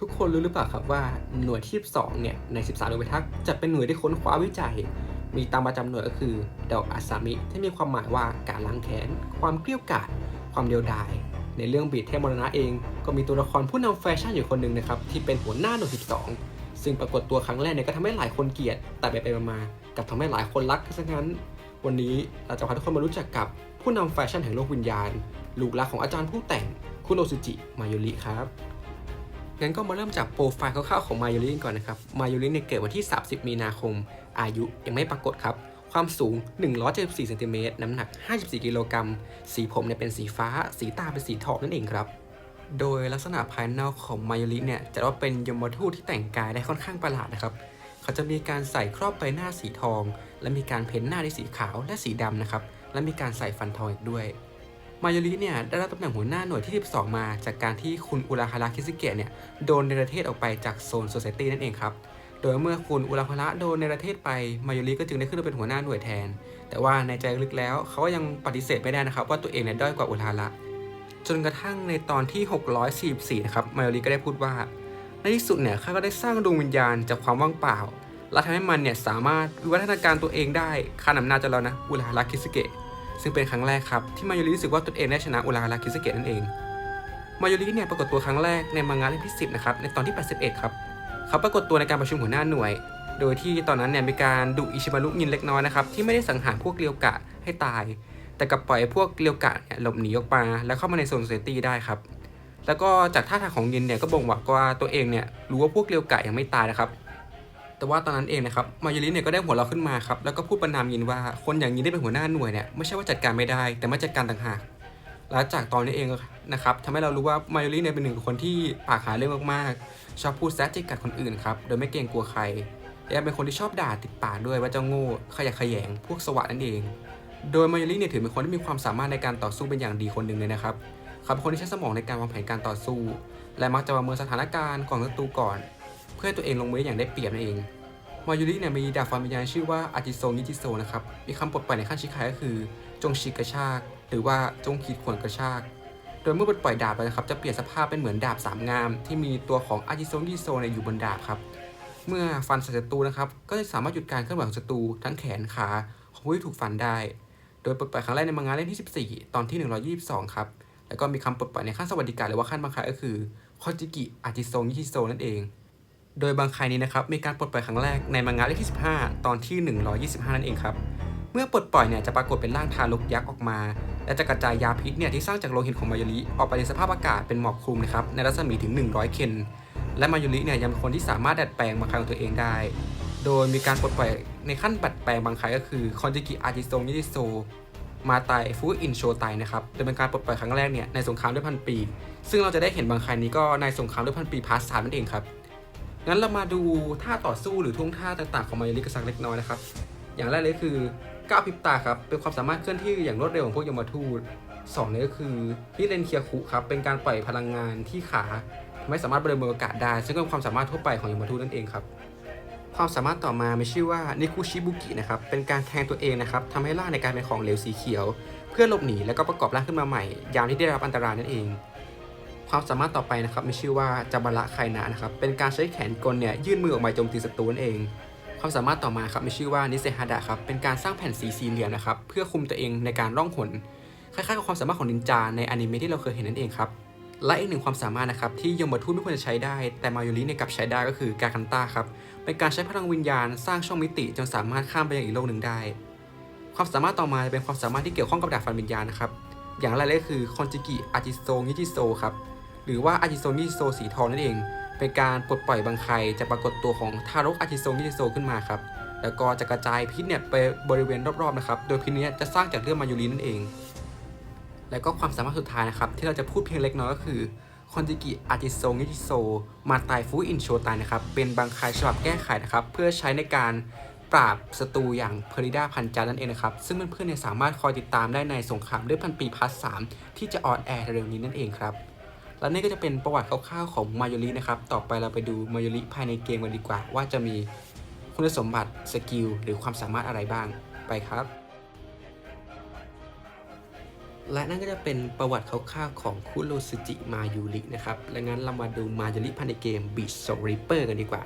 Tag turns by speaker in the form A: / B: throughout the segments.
A: ทุกคนรู้หรือเปล่าครับว่าหน่วยที่12เนี่ยใน 13 หน่วยพิทักษ์จะเป็นหน่วยที่ค้นคว้าวิจัย มีตามประจำหน่วยก็คือดอกอาซามิ ที่มีความหมายว่าการล้างแค้น ความเกลี้ยวกล่อมความเดียวดาย ในเรื่องบีดเทพมรณะเอง ก็มีตัวละครผู้นำแฟชั่นอยู่คนหนึ่งนะครับที่เป็นหัวหน้าหน่วย12 ซึ่งปรากฏตัวครั้งแรกเนี่ยก็ทำให้หลายคนเกลียด แต่ไปไปมากับทำให้หลายคนรักซะงั้น วันนี้เราจะพาทุกคนมารู้จักกับผู้นำแฟชั่นแห่งโลกวิญญาณ ลูกรักของอาจารย์ผู้แต่งคุณโอซุจิ มายุริครับ งั้นก็มาเริ่มจากโปรไฟล์คร่าวๆของมายุริกันก่อนนะครับมายุริเนี่ยเกิดวันที่ 30 มีนาคม อายุยังไม่ปรากฏครับ ความสูง 174เซนติเมตรน้ำหนัก 54 กิโลกรัม สีผมเนี่ยเป็นสีฟ้า สีตาเป็นสีทองนั่นเองครับ โดยลักษณะภายนอกของมายุริเนี่ยจะว่าเป็นยมทูตที่แต่งกายได้ค่อนข้างประหลาดนะครับ เขาจะมีการใส่ครอบใบหน้าสีทอง และมีการเพ้นหน้าด้วยสีขาวและสีดำนะครับ และมีการใส่ฟันทองอีกด้วย มายุริเนี่ยได้รับตำแหน่งหัวหน้าหน่วยที่ 12 มา จากการที่คุณอุราฮาระคิสเกะเนี่ยโดนเนประเทศออกไปจากโซนโซ c i ตี้นั่นเองครับ โดยเมื่อคุณอุราฮาระโดนเนประเทศไปมายุริก็จึงได้ขึ้นมาเป็นหัวหน้าหน่วยแทน แต่ว่าในใจลึกแล้วเขาก็ยังปฏิเสธไม่ได้นะครับ ว่าตัวเองเนี่ยด้อยกว่าอุราฮาระจนกระทั่งในตอนที่ 644 นะครับมายุริก็ได้พูดว่า ในที่สุดเนี่ยข้าก็ได้สร้างดวงวิญญาณจากความว่างเปล่าและทำให้มันเนี่ยสามารถวิวัฒนาการตัวเองได้ข้านำหน้าจนแล้วนะอุราฮาระคิสเกะ ซึ่งเป็นครั้งแรกครับที่มายุริรู้สึกว่าตนเองได้ชนะอุราฮาคิสเกะนั่นเองมายุริเนี่ยปรากฏตัวครั้งแรกในมังงะเล่มที่ 10 นะครับ ในตอนที่ 81 ครับ เขาปรากฏตัวในการประชุมหัวหน้าหน่วย โดยที่ตอนนั้นเนี่ยมีการดุอิชิมารุยินเล็กน้อยนะครับที่ไม่ได้สังหารพวกเรียวกะให้ตาย แต่กลับปล่อยพวกเรียวกะเนี่ยหลบหนีออกมาแล้วเข้ามาในโซนโซตี้ได้ครับ แล้วก็จากท่าทางของยินเนี่ยก็บ่งบอกว่าตัวเองเนี่ยรู้ว่าพวกเรียวกะยังไม่ตายนะครับ แต่ว่าตอนนั้นเองนะครับมายุริเนี่ยก็ได้หัวเราขึ้นมาครับแล้วก็พูดประนามยินว่าคนอย่างยินได้เป็นหัวหน้าหน่วยเนี่ยไม่ใช่ว่าจัดการไม่ได้ แต่ไม่จัดการต่างหากและจากตอนนี้เองนะครับทำให้เรารู้ว่ามายุริเนี่ยเป็นหนึ่งคนที่ปากหาเรื่องมากๆ ชอบพูดแซะจิกกัดคนอื่นครับโดยไม่เกรงกลัวใครและยังเป็นคนที่ชอบด่าติดปากด้วยว่าเจ้าโง่ขยะแขยงพวกสวะนั่นเอง โดยมายุริเนี่ยถือเป็นคนที่มีความสามารถในการต่อสู้เป็นอย่างดีคนหนึ่งเลยนะครับเขาเป็นคนที่ใช้สมองในการวางแผนการต่อสู้ และมักจะประเมินสถานการณ์ก่อนศัตรูก่อน เพื่อตัวเองลงมืออย่างได้เปรียบนั่นเอง มายุริเนี่ยมีดาบฟันวิญญาณชื่อว่าอาจิโซนิจิโซนะครับ มีคำปลดปล่อยในขั้นชิคายก็คือ จงฉีกกระชาก หรือว่าจงขีดข่วนกระชาก โดยเมื่อปลดปล่อยดาบไปนะครับจะเปลี่ยนสภาพเป็นเหมือนดาบสามงาม ที่มีตัวของอาจิโซนิจิโซเนี่ยอยู่บนดาบครับ เมื่อฟันศัตรูนะครับ ก็จะสามารถหยุดการเคลื่อนไหวของศัตรูทั้งแขนขาของผู้ที่ถูกฟันได้ โดยปลดปล่อยครั้งแรกในมังงะเล่มที่ 14 ตอนที่ 122 ครับ แล้วก็มีคำปลดปล่อยในขั้นสวัสดิการหรือว่าขั้นบังคับก็คือคอจิกิอาจิโซนิจิโซนั่นเอง โดยบางคายนี้นะครับมีการปลดปล่อยครั้งแรกในมังงะเล่มที่ 15 ตอนที่ 125 นั่นเองครับ เมื่อปลดปล่อยเนี่ยจะปรากฏเป็นร่างทารกยักษ์ออกมา และจะกระจายยาพิษเนี่ยที่สร้างจากโลหิตของมายุริออกไปในสภาพอากาศเป็นหมอกคลุมนะครับในรัศมีถึง 100 เคน และมายุริเนี่ยยังเป็นคนที่สามารถดัดแปลงบางคายของตัวเองได้ โดยมีการปลดปล่อยในขั้นดัดแปลงบางคายก็คือคอนจิกิอาจิโซนิจิโซมาไตฟูอินโชไตนะครับโดยเป็นการปลดปล่อยครั้งแรกเนี่ยในสงครามด้วยพันปี ซึ่งเราจะได้เห็นบางคายนี้ก็ในสงครามด้วยพันปีพาร์ทสามนั่นเองครับ งั้นเรามาดูท่าต่อสู้หรือท่วงท่าต่างๆของมายุริกันสักเล็กน้อยนะครับ อย่างแรกเลยคือก้าวพิบตาครับ เป็นความสามารถเคลื่อนที่อย่างรวดเร็วของพวกยมทูตสองเลยก็คือฮิเรนเคียคุครับ เป็นการปล่อยพลังงานที่ขาไม่สามารถบริเวณอากาศได้ ซึ่งเป็นความสามารถทั่วไปของยมทูตนั่นเองครับ ความสามารถต่อมามีชื่อว่านิคุชิบุกินะครับ เป็นการแทงตัวเองนะครับทำให้ร่างในการเป็นของเหลวสีเขียว เพื่อหลบหนีแล้วก็ประกอบร่างขึ้นมาใหม่ ยามที่ได้รับอันตรายนั่นเอง ความสามารถต่อไปนะครับมีชื่อว่าจับาระไคนะนะครับเป็นการใช้แขนกลเนี่ยยื่นมือออกมาโจมตีศัตรูนั่นเอง ความสามารถต่อมาครับมีชื่อว่านิเซฮาดะครับเป็นการสร้างแผ่นสีสี่เหลี่ยมนะครับเพื่อคุมตัวเองในการร่องหนคล้ายๆกับความสามารถของนินจาในอนิเมะที่เราเคยเห็นนั่นเองครับและอีกหนึ่งความสามารถนะครับที่ยมทูตไม่ควรจะใช้ได้ แต่มายุริเนี่ยกลับใช้ได้ก็คือการคันต้าครับเป็นการใช้พลังวิญญาณสร้างช่องมิติจนสามารถข้ามไปยังอีกโลกหนึ่งได้ ความสามารถต่อมาเป็นความสามารถที่เกี่ยวข้องกับดาบฟันวิญญาณนะครับอย่างแรกเลยคือคอนจิกิอาจิโซนิจิโซครับ หรือว่าอาจิโซนิโซสีทองนั่นเอง เป็นการปลดปล่อยบางใครจะปรากฏตัวของทารกอาจิโซนิโซขึ้นมาครับแล้วก็จะกระจายพิษเนี่ยไปบริเวณรอบๆนะครับ โดยพิษนี้จะสร้างจากเลือดมายุรินั่นเอง แล้วก็ความสามารถสุดท้ายนะครับ ที่เราจะพูดเพียงเล็กน้อยก็คือคอนจิกิอาจิโซนิจิโซ มาตายฟูอินโชตายนะครับ เป็นบางคายฉบับแก้ไขนะครับ เพื่อใช้ในการปราบศัตรูอย่างเพริดาพันจานั่นเองนะครับ ซึ่งเพื่อนๆเนี่ยสามารถคอยติดตามได้ในสงครามด้วยพันปีพาร์ทสามที่จะออนแอร์เร็วนี้นั่นเองครับ และนี่ก็จะเป็นประวัติคร่าวๆของมายรินะครับ ต่อไปเราไปดูมายริภายในเกมกันดีกว่า ว่าจะมีคุณสมบัติสกิลหรือความสามารถอะไรบ้างไปครับ และนั่นก็จะเป็นประวัติคร่าวๆของคุโรซึจิมายูรินะครับและงั้นเรามาดูมายูริภายในเกม Beat Soul Reaper กันดีกว่า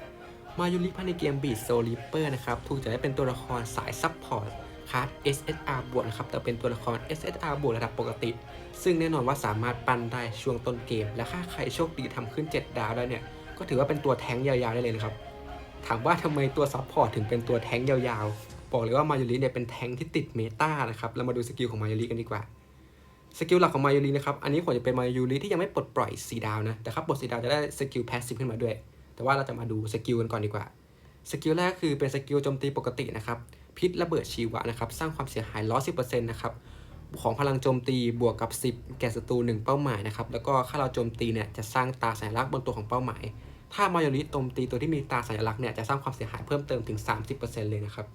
A: มายูริภายในเกม Beat Soul Reaper นะครับถูกจัดให้เป็นตัวละครสายซับพอร์ต คลาส SSR บวกนะครับแต่เป็นตัวละคร SSR บวกระดับปกติ ซึ่งแน่นอนว่าสามารถปั้นได้ช่วงต้นเกม และถ้าใครโชคดีทำขึ้น 7 ดาวได้เนี่ยก็ถือว่าเป็นตัวแทงยาวๆได้เลยนะครับถามว่าทำไมตัวซับพอร์ตถึงเป็นตัวแทงยาวๆ บอกเลยว่ามายูริเนี่ยเป็นแทงที่ติดเมตานะครับเรามาดูสกิลของมายูริกันดีกว่าสกิลหลักของมายูรินะครับ อันนี้ควรจะเป็นมายูริที่ยังไม่ปลดปล่อยสีดาวนะ แต่ครับปลดสีดาวจะได้สกิลแพสซีฟขึ้นมาด้วย แต่ว่าเราจะมาดูสกิลกันก่อนดีกว่า สกิลแรกคือเป็นสกิลโจมตีปกตินะครับ พิษระเบิดชีวะนะครับสร้างความเสียหายล็อตสิบเปอร์เซ็นต์นะครับของพลังโจมตีบวกกับ 10 แก่ศัตรู1เป้าหมายนะครับแล้วก็ถ้าเราโจมตีเนี่ยจะสร้างตาสัญลักษณ์บนตัวของเป้าหมาย ถ้ามายอริโจมตีตัวที่มีตาสัญลักษณ์เนี่ยจะสร้างความเสียหายเพิ่มเติมถึง 30%เลยนะครับ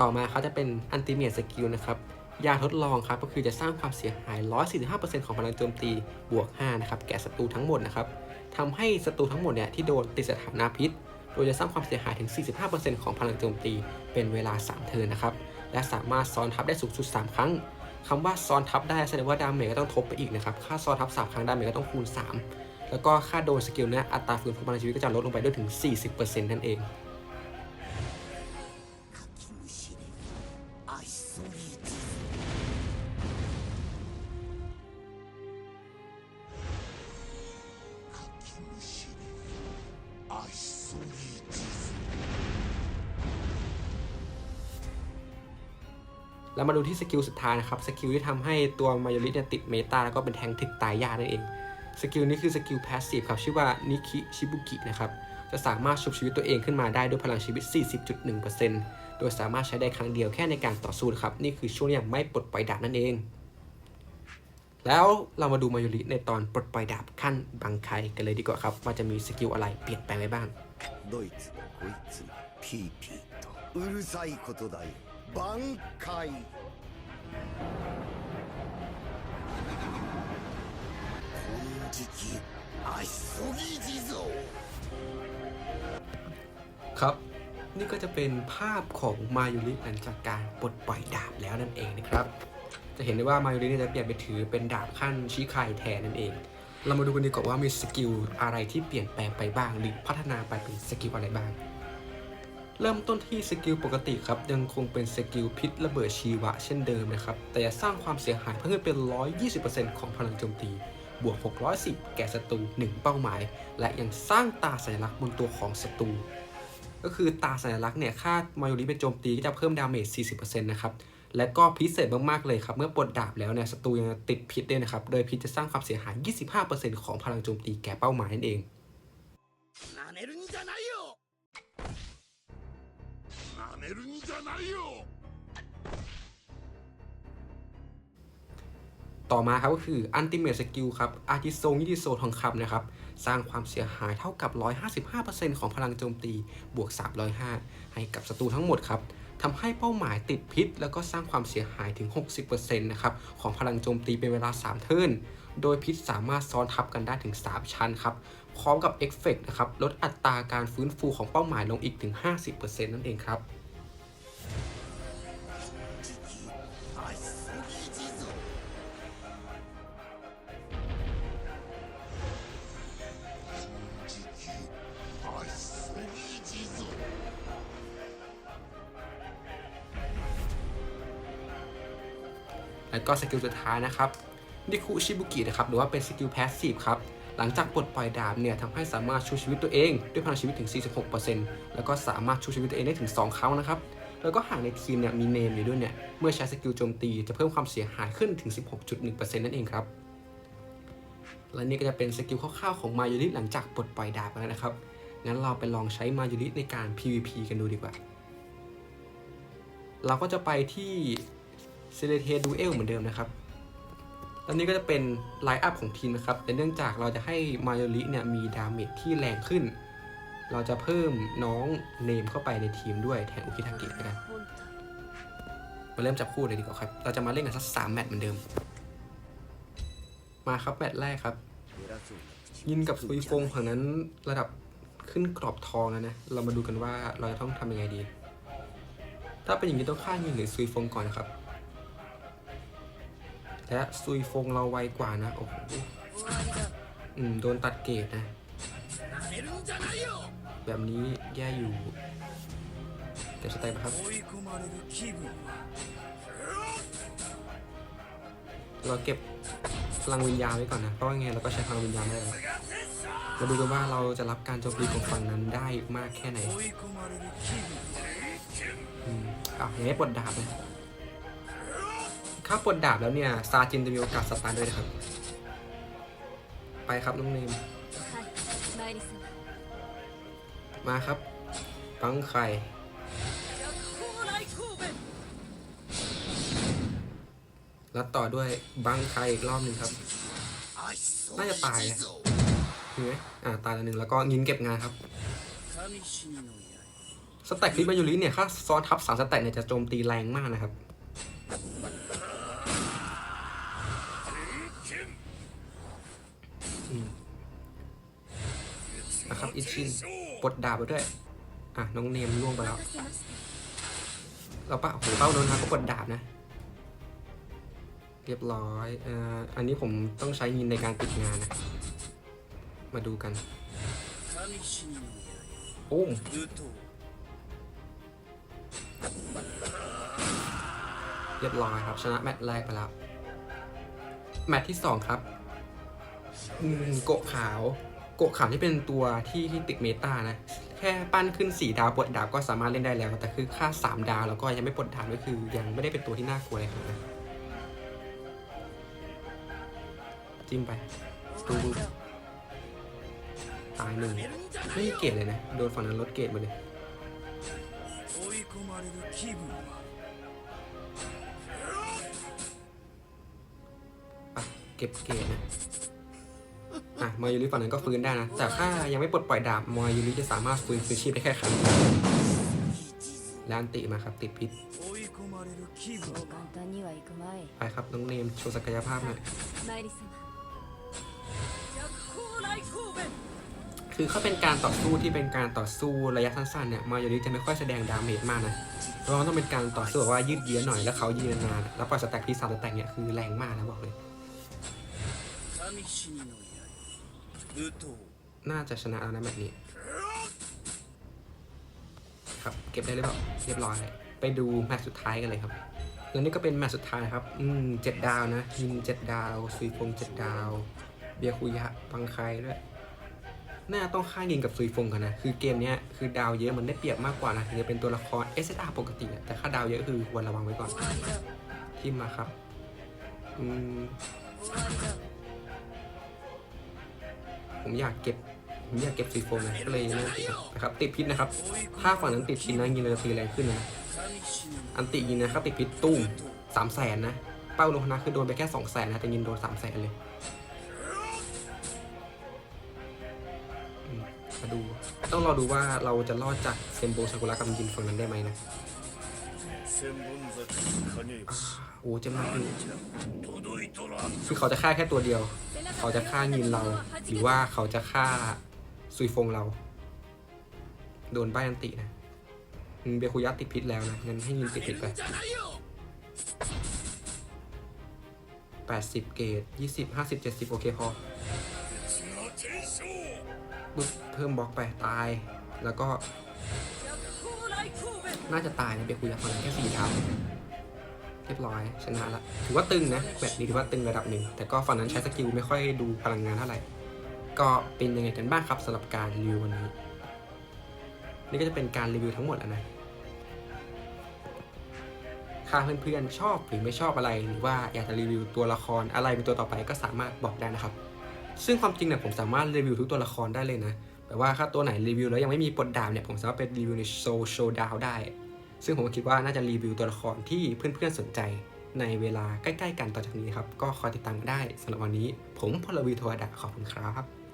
A: ต่อมาเขาจะเป็นอันติเม e สกิลนะครับยาทดลองครับก็คือจะสร้างความเสียหาย 145%ของพลังโจมตีบวก 5 นะครับ แก่ศัตรูทั้งหมดนะครับทำให้ศัตรูทั้งหมดเนี่ยที่โดนติดสถานะพิษ โดยจะสร้างความเสียหายถึง 45%ของพลังโจมตีเป็นเวลา 3 เทิร์นนะครับ และสามารถซ้อนทับได้สูงสุด 3 ครั้งคำว่าซ้อนทับได้แสดงว่าดาเมจก็ต้องทบไปอีกนะครับ ค่าซ้อนทับ 3 ครั้งดาเมจก็ต้องคูณ 3 แล้วก็ค่าโดนสกิลเนี้ยอัตราฟื้นฟูพลังชีวิตก็จะลดลงไปด้วยถึง 40%นั่นเอง แล้วมาดูที่สกิลสุดท้ายนะครับ สกิลที่ทำให้ตัวมายูริเนี่ยติดเมตาแล้วก็เป็นแทงถึกตายยากนั่นเอง สกิลนี้คือสกิลพาสซีฟครับ ชื่อว่านิคิชิบุกินะครับ จะสามารถชุบชีวิตตัวเองขึ้นมาได้ด้วยพลังชีวิต 40.1%โดยสามารถใช้ได้ครั้งเดียวแค่ในการต่อสู้นะครับ นี่คือช่วงที่ยังไม่ปลดปล่อยดาบนั่นเอง แล้วเรามาดูมายูริในตอนปลดปล่อยดาบขั้นบังไคกันเลยดีกว่าครับ ว่าจะมีสกิลอะไรเปลี่ยนแปลงไปบ้าง
B: どいつもこいつもピーピーとうるさいことだよ บังไข่คุณ
A: ครับ นี่ก็จะเป็นภาพของมายุริหลังจากการปลดปล่อยดาบแล้วนั่นเองนะครับ จะเห็นได้ว่ามายุริเนี่ยจะเปลี่ยนไปถือเป็นดาบขั้นชี้ไข่แทนนั่นเอง เรามาดูกันดีกว่าว่ามีสกิลอะไรที่เปลี่ยนแปลงไปบ้างหรือพัฒนาไปเป็นสกิลอะไรบ้าง เริ่มต้นที่สกิลปกติครับ ยังคงเป็นสกิลพิษระเบิดชีวะเช่นเดิมนะครับ แต่จะสร้างความเสียหายเพิ่มขึ้นเป็น 120%ของพลังโจมตี บวก 610 แก่ศัตรู 1 เป้าหมาย และยังสร้างตาสัญลักษณ์บนตัวของศัตรู ก็คือตาสัญลักษณ์เนี่ย ค่ามายูริเป็นโจมตีก็จะเพิ่มดาเมจ 40%นะครับ และก็พิเศษมาก ๆ เลยครับ เมื่อปลดดาบแล้วเนี่ย ศัตรูยังติดพิษด้วยนะครับ โดยพิษจะสร้างความเสียหาย 25%ของพลังโจมตีแก่เป้าหมายนั่นเอง
B: めるんじゃないよなめるんじゃないよ
A: ต่อมาครับก็คืออันติเม e สกิลครับอาร์ติโซงยิติโซทองคำนะครับ สร้างความเสียหายเท่ากับ 155%ของพลังโจมตีบวก 305 ให้กับศัตรูทั้งหมดครับทำให้เป้าหมายติดพิษ แล้วก็สร้างความเสียหายถึง 60%นะครับของพลังโจมตีเป็นเวลา 3 เทิร์นโดยพิษสามารถซ้อนทับกันได้ถึง 3 ชั้นครับ พร้อมกับเอฟเฟกต์นะครับลดอัตราการฟื้นฟูของเป้าหมายลงอีกถึง 50%นั่นเองครับ ก็สกิลสุดท้ายนะครับนิคุชิบุกินะครับหรือว่าเป็นสกิลแพสซีฟครับหลังจากปลดปล่อยดาบเนี่ยทำให้สามารถชูชีวิตตัวเอง ด้วยพลังชีวิตถึง 46%แล้วก็สามารถชูชีวิตตัวเองได้ถึง 2 ครั้งนะครับ แล้วก็หากในทีมเนี่ยมีเนมอยู่ด้วยเนี่ย เมื่อใช้สกิลโจมตีจะเพิ่มความเสียหายขึ้นถึง 16.1%นั่นเองครับ และนี่ก็จะเป็นสกิลคร่าวๆของมายูริหลังจากปลดปล่อยดาบแล้วนะครับ งั้นเราไปลองใช้มายูริในการ PVP กันดูดีกว่า เราก็จะไปที่ เซเลเทดูเอลเหมือนเดิมนะครับตอนนี้ก็จะเป็นไลน์อัพของทีมนะครับแต่เนื่องจากเราจะให้มาโยริเนี่ยมีดาเมจที่แรงขึ้น เราจะเพิ่มน้องเนมเข้าไปในทีมด้วยแทนอุคิทากินะครันมาเริ่มจับคู่เลยดีกว่าครับ เราจะมาเล่นกันสักสามแมตช์เหมือนเดิม มาครับแมตช์แรกครับ ยินกับซุยฟงฝั่งนั้นระดับขึ้นกรอบทองแล้วนะ เรามาดูกันว่าเราจะต้องทำยังไงดี ถ้าเป็นอย่างนี้ต้องฆ่ายินหรือซุยฟงก่อนนะครับ และซุยฟงเราไวกว่านะ โอ้โหโดนตัดเกรดนะ แบบนี้แย่อยู่ แต่สเตล์นะครับ เราเก็บพลังวิญญาณไว้ก่อนนะ เพราะงไงเราก็ใช้พลังวิญญาณได้แล้วมาดูกันว่าเราจะรับการโจมตีของฝั่งนั้นได้มากแค่ไหน อือะยังไม่ปลดดาบเลย ข้าปนดาบแล้วเนี่ย ซาจินจะมีโอกาสสตาร์ด้วยนะครับ ไปครับน้องเนม มาครับ ปังไข่แล้วต่อด้วยบังไข่อีกรอบหนึ่งครับ น่าจะตายเห็นไหมอ่าตายแล้วหนึ่งแล้วก็ยินเก็บงานครับสแต็กคลิปมายูริเนี่ย ค่าซ้อนทับสามสแต็กเนี่ยจะโจมตีแรงมากนะครับ อิชินปลดดาบไปด้วย อะ น้องเนมล่วงไปแล้ว เราปะโหเป้าโดนนะก็ปลดดาบนะ เรียบร้อยอ่าอันนี้ผมต้องใช้ยินในการปิดงานนะ มาดูกันโอ้มเรียบร้อยครับ ชนะแมตช์แรกไปแล้ว แมตช์ที่ 2 ครับโกะขาว โกะขาวที่เป็นตัวที่ที่ติดเมตานะ แค่ปั้นขึ้น 4 ดาวปลดดาวก็สามารถเล่นได้แล้ว แต่คือค่า 3 ดาวแล้วก็ยังไม่ปลดดาวก็คือยังไม่ได้เป็นตัวที่น่ากลัวเลยครับจิ้มไปตูตายหนึ่งไม่เกรดเลยนะ โดนฝั่งนั้นลดเกรดมาเลยเก็บเกรดนะะมอยูริฝั่งนั้นก็ฟื้นได้นะ แต่ถ้ายังไม่ปลดปล่อยดาบมอยูริจะสามารถฟื้นคืนชีพได้แค่ครั้งและอันติมาครับ ติดพิษ ไปครับ น้องเนมโชว์ศักยภาพหน่อยคือเขาเป็นการต่อสู้ที่เป็นการต่อสู้ระยะสั้นๆเนี่ยมายูริจะไม่ค่อยแสดงดาเมจมากนะเพราะมันต้องเป็นการต่อสู้ว่ายืดเยื้อหน่อยแล้วเขายืนนานแล้วปล่อยสแต็กพีสามสแต็กเนี่ยคือแรงมากนะบอกเลย
B: ดูถูก
A: น่าจะชนะแล้วนะแบบนี้ ครับ เก็บได้หรือเปล่าเรียบร้อย ไปดูแมตช์สุดท้ายกันเลยครับ แล้วนี่ก็เป็นแมตช์สุดท้ายครับ อืมเจ็ดดาวนะยินเจ็ดดาวซุยฟงเจ็ดดาว เบียคุยะปังไครด้วยน่าต้องค่ายิงกับซุยฟงกันนะ คือเกมนี้คือดาวเยอะมันได้เปรียบมากกว่านะถึงจะเป็นตัวละครเอสอาร์ปกติ แต่ค่าดาวเยอะคือควรระวังไว้ก่อน ทิมมาครับ อืม ผมอยากเก็บผมอยากเก็บซีโฟมนะก็เลยนั่งติดนะครับติดพิษนะครับ ถ้าฝั่งนั้นติดชิ้นนะยิงเลยตีแรงขึ้นนะอันติยิงนะครับติดพิษตุ้มสามแสนนะ เป้าโลนะคือโดนไปแค่สองแสนนะแต่ยิงโดนสามแสนเลยมาดู ต้องรอดูว่าเราจะรอดจากเซมโบซากุระกับยินฝั่งนั้นได้ไหมนะ โอ้จะมาคือเขาจะฆ่าแค่ตัวเดียว เขาจะฆ่ายินเรา หรือว่าเขาจะฆ่าซุยฟงเรา โดนใบอันตินะเบคุยัติดพิษแล้วนะงั้นให้ยินติดพิษไปแปดสิบเกตยี่สิบห้าสิบเจ็ดสิบโอเคพอเพิ่มบล็อกไปตาย แล้วก็ น่าจะตายนะเบียคุยะฝั่งนั้นแค่สี่ดาเรียบร้อยชนะละถือว่าตึงนะแบบนี้ถือว่าตึงระดับหนึ่ง แต่ก็ฝั่งนั้นใช้สกิลไม่ค่อยดูพลังงานเท่าไหร่ ก็เป็นยังไงกันบ้างครับสำหรับการรีวิววันนี้ นี่ก็จะเป็นการรีวิวทั้งหมดแล้วนะถ้าเพื่อนๆชอบหรือไม่ชอบอะไรหรือว่าอยากจะรีวิวตัวละครอะไรเป็นตัวต่อไปก็สามารถบอกได้นะครับ ซึ่งความจริงเนี่ยผมสามารถรีวิวทุกตัวละครได้เลยนะ แบบว่าถ้าตัวไหนรีวิวแล้วยังไม่มีปลดดาวเนี่ยผมสามารถไปรีวิวในโซโชดาวได้ ซึ่งผมคิดว่าน่าจะรีวิวตัวละครที่เพื่อนๆสนใจในเวลาใกล้ ๆ กันต่อจากนี้ครับ ก็คอยติดตามกันได้สำหรับวันนี้ ผมพลวีทวดาขอบคุณครับ